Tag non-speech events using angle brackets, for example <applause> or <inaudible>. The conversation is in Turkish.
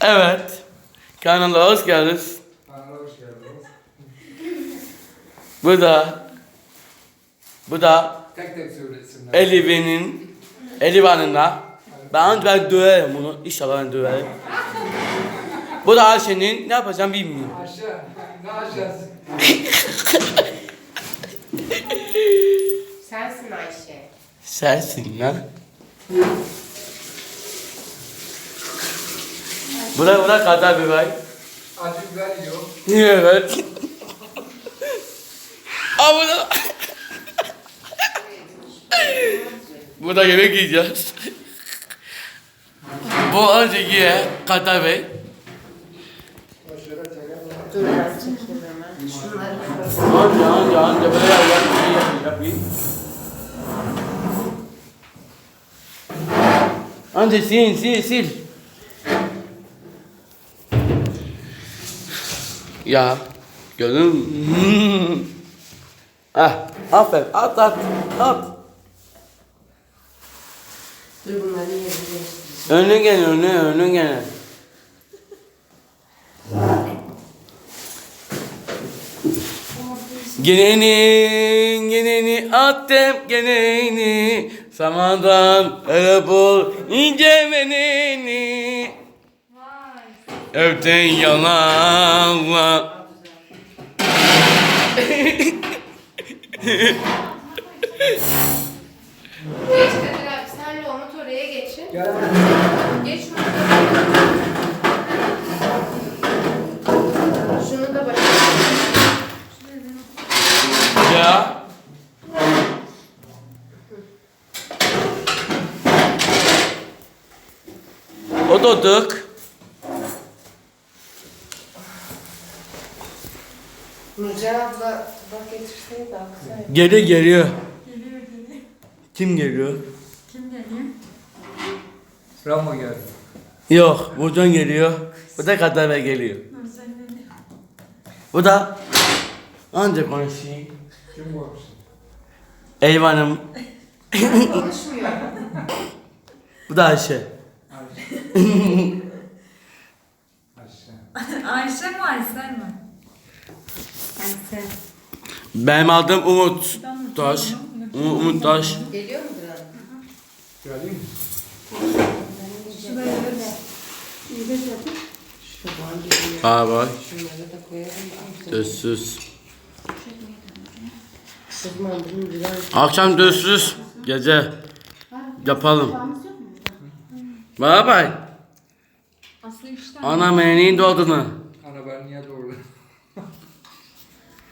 Evet. Kanala hoş geldiniz. Kanala hoş geldiniz. Bu da bu da Tek tek söylesinler. Elif'in Elif Hanım'la ben ben döverim bunu. İnşallah ben döverim. Bu da Ayşe'nin ne yapacağım bilmiyorum. Aşağı. Ne aşağısı? Sensin Ayşe. Sensin lan. Buna buna kadar bir bay. Acı biber yiyor. Evet. Aa bu da... bu da yemek yiyeceğiz. bu önceki Bey. Çekeyim hemen. Şunları Anca anca anca böyle yap yap yap yap. Anca sil sil sil. Ya gönlüm. ah aferin at at at. Dur bunları değiştireceğim. Önüne gel önüne önüne gel. Geneni, geneni attım geneni Samadan öyle bul ince meneni Öpten yalanla Geç Kadir abi senle Umut oraya geçin. Geç şunu Şunu. Ya O da dık Nurcan abla bak getirseydi aksaydı. Geri geliyor Geliyor geliyor. Kim geliyor? Kim geliyor? Ramo geldi. Yok buradan geliyor Bu da kadar Bey geliyor geliyor. Bu da Ancak konuşayım Kim bu? Eyvanım Konuşmuyor. Bu da Ayşe Aşağı. <laughs> Ayşe mi Aysel mi? Benim adım Umut Taş Um- Umut Taş Geliyor mu Duran? Geleyim mi? Şuraya böyle. İyi de yapın. Şuradan geliyor. Ha bak Şunları da koyalım. da. Dözsüz O zaman bunu Duran Akşam dözsüz Gece Yapalım Bana bak Aslı işte. Ana meneğin doğduğunu Ana ben niye doğru?